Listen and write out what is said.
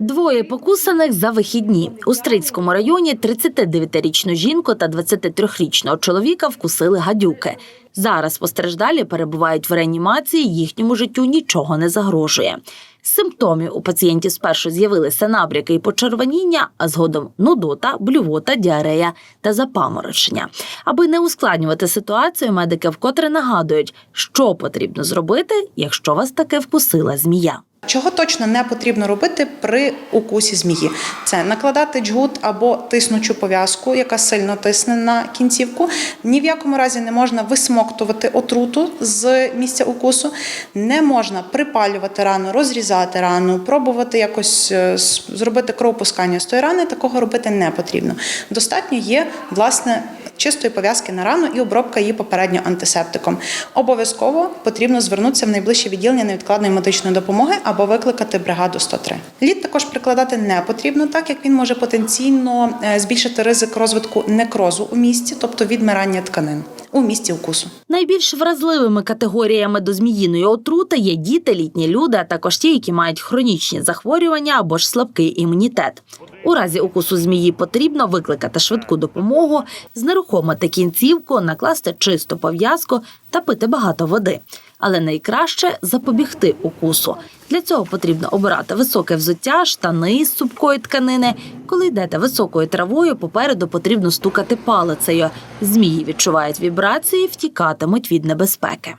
Двоє покусаних за вихідні. У Стрийському районі 39-річну жінку та 23-річного чоловіка вкусили гадюки. Зараз постраждалі перебувають в реанімації, їхньому життю нічого не загрожує. Симптомів у пацієнтів спершу з'явилися набряки і почервоніння, а згодом нудота, блювота, діарея та запаморочення. Аби не ускладнювати ситуацію, медики вкотре нагадують, що потрібно зробити, якщо вас таки вкусила змія. Чого точно не потрібно робити при укусі змії? Це накладати джгут або тиснучу пов'язку, яка сильно тисне на кінцівку. Ні в якому разі не можна висмоктувати отруту з місця укусу, не можна припалювати рану, розрізати рану, пробувати якось е, зробити кровопускання з тої рани. Такого робити не потрібно. Достатньо є власне. Чистої пов'язки на рану і обробка її попередньо антисептиком. Обов'язково потрібно звернутися в найближче відділення невідкладної медичної допомоги або викликати бригаду 103. Лід також прикладати не потрібно, так як він може потенційно е, збільшити ризик розвитку некрозу у місці, тобто відмирання тканин у місці укусу. Найбільш вразливими категоріями до зміїної отрути є діти, літні люди, а також ті, які мають хронічні захворювання або ж слабкий імунітет. У разі укусу змії потрібно викликати швидку допомогу, знерухомити кінцівку, накласти чисту пов'язку та пити багато води. Але найкраще запобігти укусу. Для цього потрібно обирати високе взуття, штани з цупкої тканини. Коли йдете високою травою, попереду потрібно стукати палицею. Змії відчувають вібрації, втікатимуть від небезпеки.